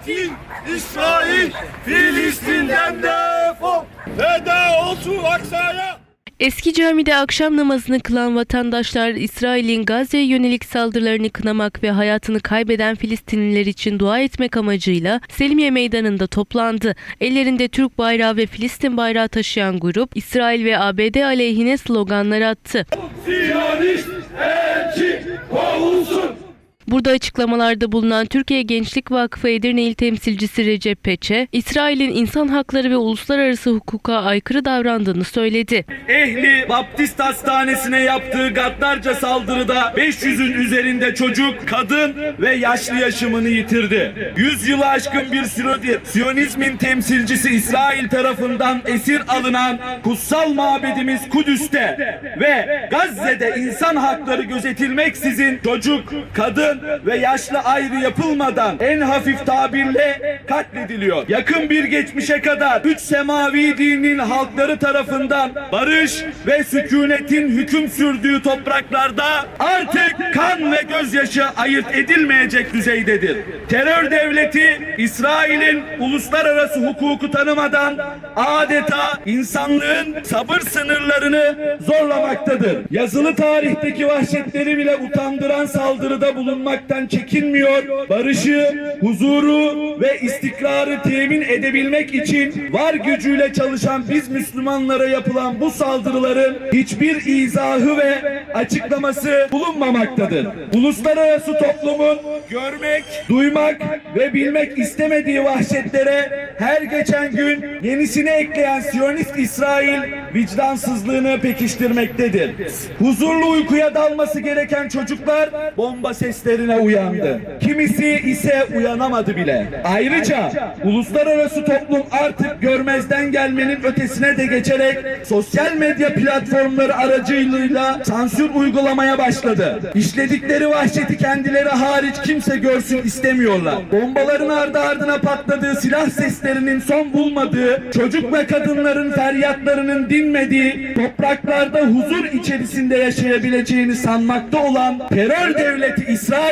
Katil İsrail Filistin'den defol. Feda olsun Aksa'ya. Eski camide akşam namazını kılan vatandaşlar İsrail'in Gazze'ye yönelik saldırılarını kınamak ve hayatını kaybeden Filistinliler için dua etmek amacıyla Selimiye Meydanı'nda toplandı. Ellerinde Türk bayrağı ve Filistin bayrağı taşıyan grup İsrail ve ABD aleyhine sloganlar attı. Siyonist Burada açıklamalarda bulunan Türkiye Gençlik Vakfı Edirne İl Temsilcisi Recep Peçe, İsrail'in insan hakları ve uluslararası hukuka aykırı davrandığını söyledi. Ehli Baptist Hastanesi'ne yaptığı gaddarca saldırıda 500'ün üzerinde çocuk, kadın ve yaşlı yaşamını yitirdi. 100 yılı aşkın bir süredir Siyonizmin temsilcisi İsrail tarafından esir alınan kutsal mabedimiz Kudüs'te ve Gazze'de insan hakları gözetilmeksizin çocuk, kadın ve yaşlı ayrı yapılmadan en hafif tabirle katlediliyor. Yakın bir geçmişe kadar üç semavi dinin halkları tarafından barış ve sükunetin hüküm sürdüğü topraklarda artık kan ve gözyaşı ayırt edilmeyecek düzeydedir. Terör devleti İsrail'in uluslararası hukuku tanımadan adeta insanlığın sabır sınırlarını zorlamaktadır. Yazılı tarihteki vahşetleri bile utandıran saldırıda bulunmaktan çekinmiyor. Barışı, huzuru ve istikrarı temin edebilmek için var gücüyle çalışan biz Müslümanlara yapılan bu saldırıların hiçbir izahı ve açıklaması bulunmamaktadır. Uluslararası toplumun görmek, duymak ve bilmek istemediği vahşetlere her geçen gün yenisini ekleyen Siyonist İsrail vicdansızlığını pekiştirmektedir. Huzurlu uykuya dalması gereken çocuklar bomba seslerine uyandı. Kimisi ise uyanamadı bile. Ayrıca uluslararası toplum artık görmezden gelmenin ötesine de geçerek sosyal medya platformları aracılığıyla sansür uygulamaya başladı. İşledikleri vahşeti kendileri hariç kimse görsün istemiyorlar. Bombaların ardı ardına patladığı silah seslerinin son bulmadığı, çocuk ve kadınların feryatlarının dinmediği, topraklarda huzur içerisinde yaşayabileceğini sanmakta olan terör devleti İsrail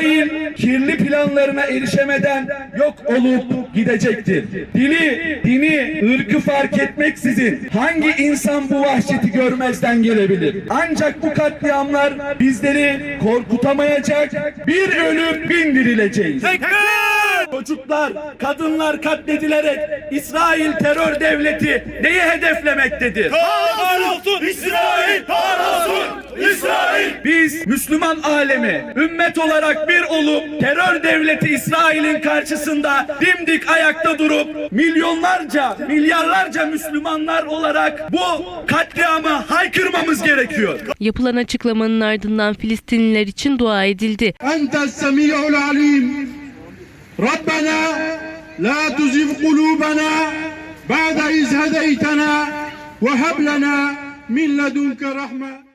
kirli planlarına erişemeden yok olup gidecektir. Dili, dini, ırkı fark etmeksizin hangi insan bu vahşeti görmezden gelebilir? Ancak bu katliamlar bizleri korkutamayacak, bir ölüp bin dirileceğiz. Çocuklar, kadınlar katledilerek İsrail terör devleti neyi hedeflemektedir? Kahrolsun İsrail biz Müslüman alemi ümmet olarak bir olup terör devleti İsrail'in karşısında dimdik ayakta durup milyonlarca, milyarlarca Müslümanlar olarak bu katliama haykırmamız gerekiyor. Yapılan açıklamanın ardından Filistinliler için dua edildi. Rabbena la tuzigh kulubana ba'de iz hedeytena ve heb lena min ledunke rahme